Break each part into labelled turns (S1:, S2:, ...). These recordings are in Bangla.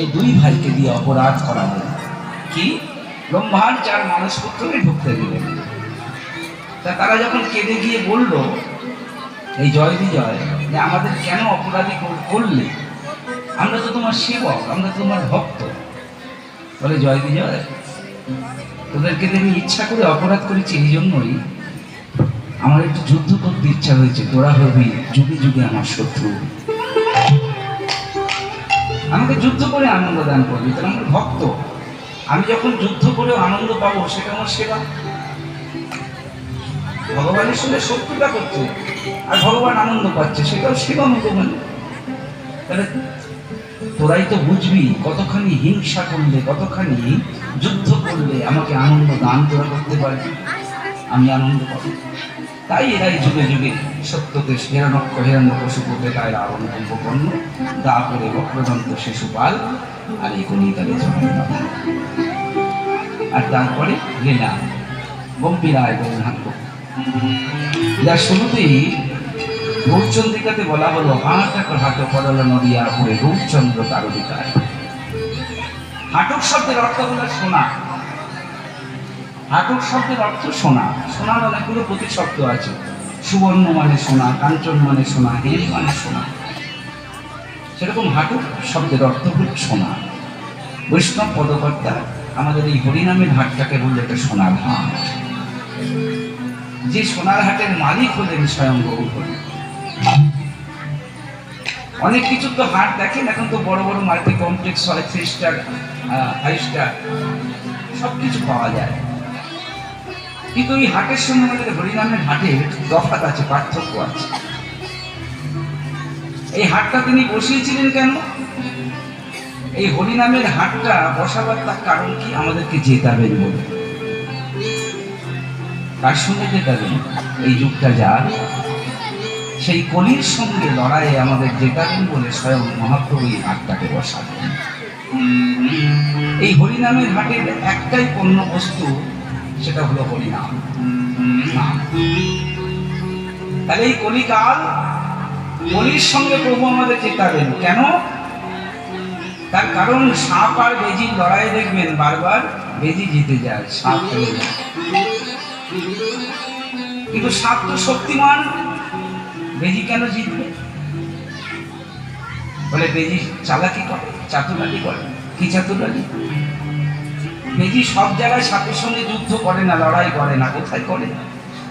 S1: এই দুই ভাইকে দিয়ে অপরাধ করা হলো কি ব্রহ্মার মানুষ পুত্রকে ঢুকতে দিলেন তা তারা যখন কেঁদে গিয়ে বলল এই জয় বিজয় যে আমাদের কেন অপরাধী করলে আমরা তো তোমার সেবক আমরা তোমার ভক্ত বলে জয় বিজয় তোদেরকে দেখে ইচ্ছা করে অপরাধ করেছি এই জন্যই আমার একটু যুদ্ধ করতে ইচ্ছা হয়েছে তোরা হবি যুগে যুগে আমার শত্রু আমাকে যুদ্ধ করে আনন্দ দান করবি তাহলে আমার ভক্ত আমি যখন যুদ্ধ করে আনন্দ পাবো সেটা আমার সেবা ভগবানের সঙ্গে শক্তিটা করছে আর ভগবান আনন্দ পাচ্ছে সেটাও সেবা মতো মানে তাহলে তোরাই তো বুঝবি কতখানি হিংসা করলে কতখানি যুদ্ধ করলে আমাকে আনন্দ দান তোরা করতে পারবি আমি আনন্দ পাবো তাই এরাই যুগে যুগে দেশ হিরানক্ষ হিরণ্য কশুপুতে তাই আরণ্য উপকর্ণ দা করে বক্রদন্ত শিশুপাল আর এই তাদের আর তারপরে লীলা গম্ভীরা এবং ভাগ্য যার শুরুতেই রূপচন্দ্রিকাতে বলা হলো হাটক হাট নদী নদিয়া হয়ে রূপচন্দ্র তার অধিকার হাটক শব্দের অর্থ হলো সোনা নাটক শব্দের অর্থ সোনা সোনার অনেকগুলো প্রতি শব্দ আছে সুবর্ণ মানে সোনা কাঞ্চন মানে সোনা হেল মানে সোনা সেরকম হাটুক শব্দের অর্থ হল সোনা বৈষ্ণব পদকর্তা আমাদের এই হরিনামের হাটটাকে বললে একটা সোনার হাট যে সোনার হাটের মালিক হলেন স্বয়ং গৌরী অনেক কিছু তো হাট দেখেন এখন তো বড় বড় মাল্টি কমপ্লেক্স হয় থ্রি স্টার ফাইভ স্টার সব কিছু পাওয়া যায় কিন্তু ওই হাটের সঙ্গে আমাদের হরিনামের হাটে দফাত আছে পার্থক্য আছে এই হাটটা তিনি বসিয়েছিলেন কেন এই হরিনামের হাটটা বসাবার তার কারণ কি আমাদেরকে জেতাবেন বলে তার সঙ্গে জেতাবেন এই যুগটা যা সেই কলির সঙ্গে লড়াইয়ে আমাদের জেতাবেন বলে স্বয়ং মহাপ্রভু এই হাটটাকে বসাবেন এই হরিনামের হাটের একটাই পণ্য বস্তু সেটা হলো কলিকাল তাহলে এই কলিকাল কলির সঙ্গে প্রভু আমাদের চেতাবেন কেন তার কারণ সাপ আর বেজি লড়াই দেখবেন বারবার বেজি জিতে যায় সাপ কিন্তু সাপ তো শক্তিমান বেজি কেন জিতবে বলে বেজি চালাকি করে চাতুরালি করে কি চাতুরালি মেঘি সব জায়গায় সাপের সঙ্গে যুদ্ধ করে না লড়াই করে না কোথায় করে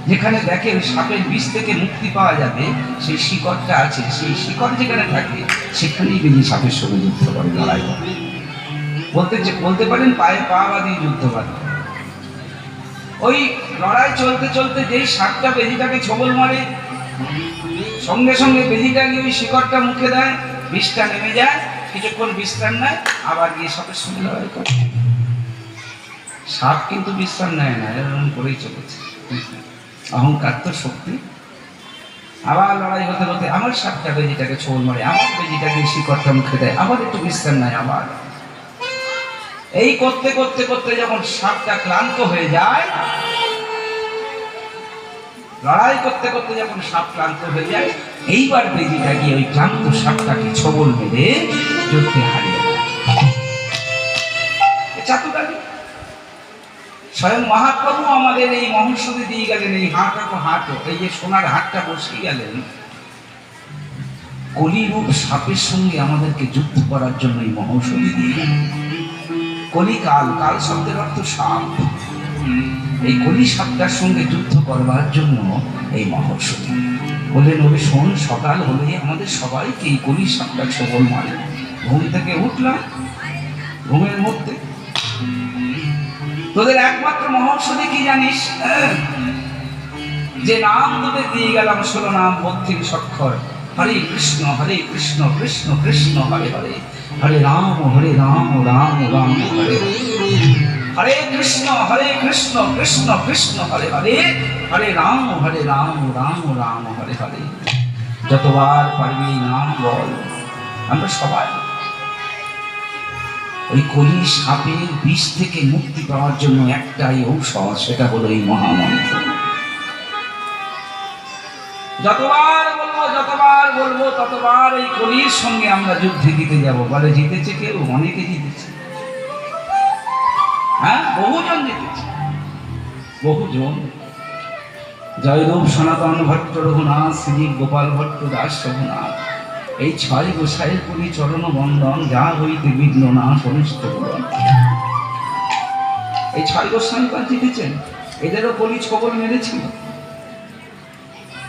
S1: যেখানে দেখে সাপের বিষ থেকে মুক্তি পাওয়া যাবে সেই শিকড়টা আছে সেই শিকড় যেখানে থাকে সেখানেই মেঘি সাপের সঙ্গে যুদ্ধ করে লড়াই করে বলতে বলতে পারেন পায়ে পা বাঁধিয়ে যুদ্ধ বাঁধে ওই লড়াই চলতে চলতে যেই সাপটা বেদিটাকে ছবল মারে সঙ্গে সঙ্গে বেদিটা গিয়ে ওই শিকড়টা মুখে দেয় বিষটা নেমে যায় কিছুক্ষণ বিশ্রাম নেয় আবার গিয়ে সাপের সঙ্গে লড়াই করে সাপ কিন্তু বিশ্রাম নেয় না এরকম করেই চলেছে অহংকার তো শক্তি আবার লড়াই হতে হতে আমার সাপটা বেজিটাকে ছোল মারে আমার বেজিটাকে শিকড়টা মুখে দেয় আবার একটু বিশ্রাম নেয় আবার এই করতে করতে করতে যখন সাপটা ক্লান্ত হয়ে যায় লড়াই করতে করতে যখন সাপ ক্লান্ত হয়ে যায় এইবার বেজিটা গিয়ে ওই ক্লান্ত সাপটাকে ছবল মেরে যুদ্ধে হারিয়ে চাতুটা স্বয়ং মহাপ্রভু আমাদের এই মহোৎসবে দিয়ে গেলেন এই হাঁট রাখো এই যে সোনার হাটটা বসে গেলেন কলিরূপ সাপের সঙ্গে আমাদেরকে যুক্ত করার জন্য এই মহৌষধি দিয়ে কলিকাল কাল শব্দের অর্থ সাপ এই কলি সাপটার সঙ্গে যুদ্ধ করবার জন্য এই মহৌষধি বললেন ওই শোন সকাল হলে আমাদের সবাইকে এই কলি সাপটা সবল মারে ঘুম থেকে উঠলাম ঘুমের মধ্যে তোদের একমাত্র মহৌষধি কি জানিস যে নাম তোদের দিয়ে গেলাম শোনো নাম মধ্যে সক্ষর হরে কৃষ্ণ হরে কৃষ্ণ কৃষ্ণ কৃষ্ণ হরে হরে হরে রাম হরে রাম রাম রাম হরে হরে কৃষ্ণ হরে কৃষ্ণ কৃষ্ণ কৃষ্ণ হরে হরে হরে রাম হরে রাম রাম রাম হরে হরে যতবার পারবি নাম বল আমরা সবাই ওই কলি সাপে বিষ থেকে মুক্তি পাওয়ার জন্য একটাই ঔষধ সেটা হলো এই মহামন্ত্র যতবার বলবো যতবার বলবো ততবার এই কলির সঙ্গে আমরা যুদ্ধে দিতে যাব বলে জিতেছে কেউ অনেকে জিতেছে হ্যাঁ বহুজন জিতেছে বহুজন জয়দেব সনাতন ভট্ট রঘুনাথ শ্রী গোপাল ভট্ট দাস রঘুনাথ এই ছয় গোসাইয়ের করি চরণ বন্ধন যা হইতে বিঘ্ন না সমস্ত এই ছয় গোস্বামী পাঁচ জিতেছেন এদেরও পুলিশ ছবল মেরেছিল